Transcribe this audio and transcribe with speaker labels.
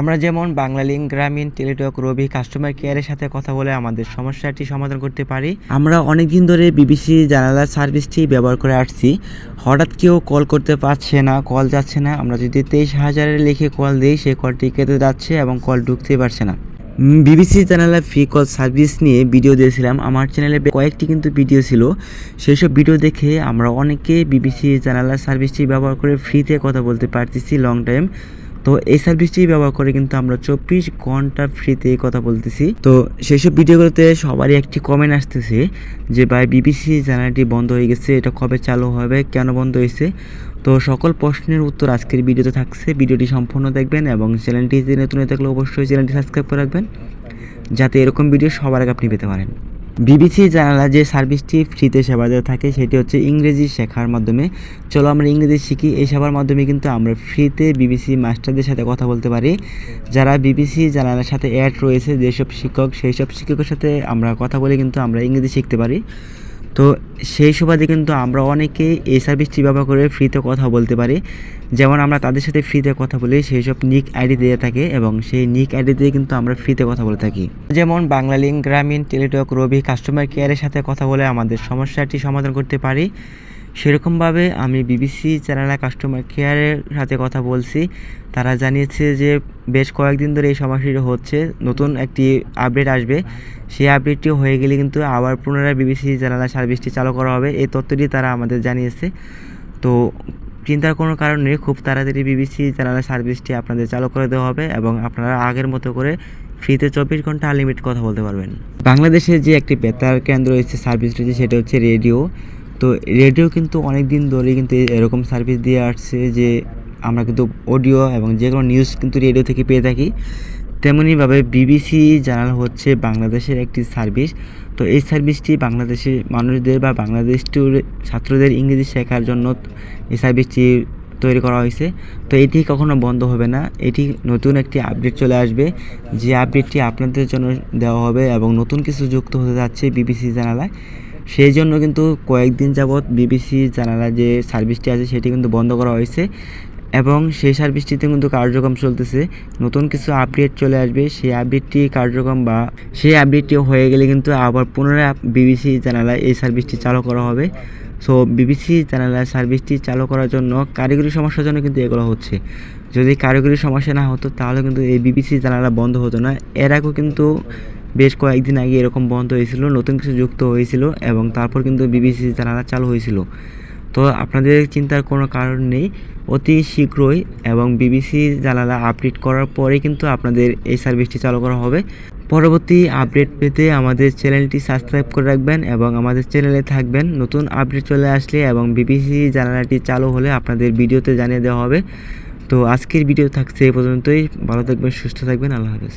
Speaker 1: আমরা যেমন বাংলালিংক গ্রামীণ টেলিটক রবি কাস্টমার কেয়ারের সাথে কথা বলে আমাদের সমস্যাটি সমাধান করতে পারি। আমরা অনেক দিন ধরে বিবিসি জানালা সার্ভিসটি ব্যবহার করে আসছি। হঠাৎ কেউ কল করতে পারছে না, কল যাচ্ছে না। আমরা যদি তেইশ হাজারের লিখে কল দিই সেই কলটি কেটে যাচ্ছে এবং কল ঢুকতেই পারছে না। বিবিসি চ্যানেলে ফ্রি কল সার্ভিস নিয়ে ভিডিও দিয়েছিলাম। আমার চ্যানেলে কয়েকটি কিন্তু ভিডিও ছিল। সেই সব ভিডিও দেখে আমরা অনেকে বিবিসি চ্যানেলের সার্ভিসটি ব্যবহার করে ফ্রিতে কথা বলতে পারতেছি লং টাইম তো এই সার্ভিসটি ব্যবহার করে কিন্তু আমরা চব্বিশ ঘণ্টা ফ্রিতে কথা বলতেছি। তো সেই সব ভিডিওগুলোতে সবারই একটি কমেন্ট আসতেছে যে, ভাই বিবিসি চ্যানেলটি বন্ধ হয়ে গেছে, এটা কবে চালু হবে, কেন বন্ধ হয়েছে? তো সকল প্রশ্নের উত্তর আজকের ভিডিওতে থাকছে। ভিডিওটি সম্পূর্ণ দেখবেন এবং চ্যানেলটি নতুন থাকলে অবশ্যই চ্যানেলটি সাবস্ক্রাইব করে রাখবেন, যাতে এরকম ভিডিও সবার আগে আপনি পেতে পারেন। বিবিসি জানালা যে সার্ভিসটি ফ্রিতে সেবা দেওয়া থাকে, সেটি হচ্ছে ইংরেজি শেখার মাধ্যমে। চলো আমরা ইংরেজি শিখি, এই সেবার মাধ্যমে কিন্তু আমরা ফ্রিতে বিবিসি মাস্টারদের সাথে কথা বলতে পারি। যারা বিবিসি জানালার সাথে অ্যাড রয়েছে, যেসব শিক্ষক সেই সব শিক্ষকের সাথে আমরা কথা বলে কিন্তু আমরা ইংরেজি শিখতে পারি। তো সেই সুবাদে কিন্তু আমরা অনেকে এই সার্ভিসটি ব্যবহার করে ফ্রিতে কথা বলতে পারি। যেমন আমরা তাদের সাথে ফ্রিতে কথা বলি, সেই সব নিক আইডি দিয়ে থাকে এবং সেই নিক আইডি দিয়ে কিন্তু আমরা ফ্রিতে কথা বলে থাকি। যেমন বাংলালিংক গ্রামীণ, টেলিটক, রবি কাস্টমার কেয়ারের সাথে কথা বলে আমাদের সমস্যাটি সমাধান করতে পারি। সেরকমভাবে আমি বিবিসি চ্যানেলে কাস্টমার কেয়ারের সাথে কথা বলছি। তারা জানিয়েছে যে বেশ কয়েকদিন ধরে এই সমস্যাটি হচ্ছে, নতুন একটি আপডেট আসবে। সেই আপডেটটি হয়ে গেলে কিন্তু আবার পুনরায় বিবিসি চ্যানেলের সার্ভিসটি চালু করা হবে। এই তথ্যটি তারা আমাদের জানিয়েছে। তো চিন্তার কোনো কারণ নেই, খুব তাড়াতাড়ি বিবিসি চ্যানেলের সার্ভিসটি আপনাদের চালু করে দেওয়া হবে এবং আপনারা আগের মতো করে ফ্রিতে চব্বিশ ঘণ্টা আনলিমিট কথা বলতে পারবেন। বাংলাদেশে যে একটি বেতার কেন্দ্র রয়েছে সার্ভিস রয়েছে, সেটা হচ্ছে রেডিও। তো রেডিও কিন্তু অনেক দিন ধরে কিন্তু এরকম সার্ভিস দিয়ে আসছে যে আমরা কিন্তু অডিও এবং যে কোনো নিউজ কিন্তু রেডিও থেকে পেয়ে থাকি। তেমনইভাবে বিবিসি জানাল হচ্ছে বাংলাদেশের একটি সার্ভিস তো এই সার্ভিসটি বাংলাদেশের মানুষদের বা বাংলাদেশ ছাত্রদের ইংরেজি শেখার জন্য এই সার্ভিসটি তৈরি করা হয়েছে। তো এটি কখনো বন্ধ হবে না। এটি নতুন একটি আপডেট চলে আসবে। যে আপডেটটি আপনাদের জন্য দেওয়া হবে এবং নতুন কিছু যুক্ত হতে যাচ্ছে বিবিসি জানালায়। সেই জন্য কিন্তু কয়েকদিন যাবৎ বিবিসি জানালা যে সার্ভিসটি আছে, সেটি কিন্তু বন্ধ করা হয়েছে এবং সেই সার্ভিসটিতে কিন্তু কার্যক্রম চলতেছে। নতুন কিছু আপডেট চলে আসবে। সেই আপডেটটি কার্যক্রম বা সেই আপডেটটি হয়ে গেলে কিন্তু আবার পুনরায় বিবিসি জানালায় এই সার্ভিসটি চালু করা হবে। সো বিবিসি চ্যানেলের সার্ভিসটি চালু করার জন্য কারিগরি সমস্যার জন্য কিন্তু এগুলো হচ্ছে। যদি কারিগরি সমস্যা না হতো, তাহলে কিন্তু এই বিবিসি জানালা বন্ধ হতো না। এর আগেও কিন্তু বেশ কয়েকদিন আগে এরকম বন্ধ হয়েছিল, নতুন কিছু যুক্ত হয়েছিল এবং তারপর কিন্তু বিবিসি জানালা চালু হয়েছিল। তো আপনাদের চিন্তার কোনো কারণ নেই, অতি শীঘ্রই এবং বিবিসি জানালা আপডেট করার পরে কিন্তু আপনাদের এই সার্ভিসটি চালু করা হবে। পরবর্তী আপডেট পেতে আমাদের চ্যানেলটি সাবস্ক্রাইব করে রাখবেন এবং আমাদের চ্যানেলে থাকবেন। নতুন আপডেট চলে আসলে এবং বিবিসি জানালাটি চালু হলে আপনাদের ভিডিওতে জানিয়ে দেওয়া হবে। তো আজকের ভিডিও থাকছে এই পর্যন্তই। ভালো থাকবেন, সুস্থ থাকবেন। আল্লাহ হাফেজ।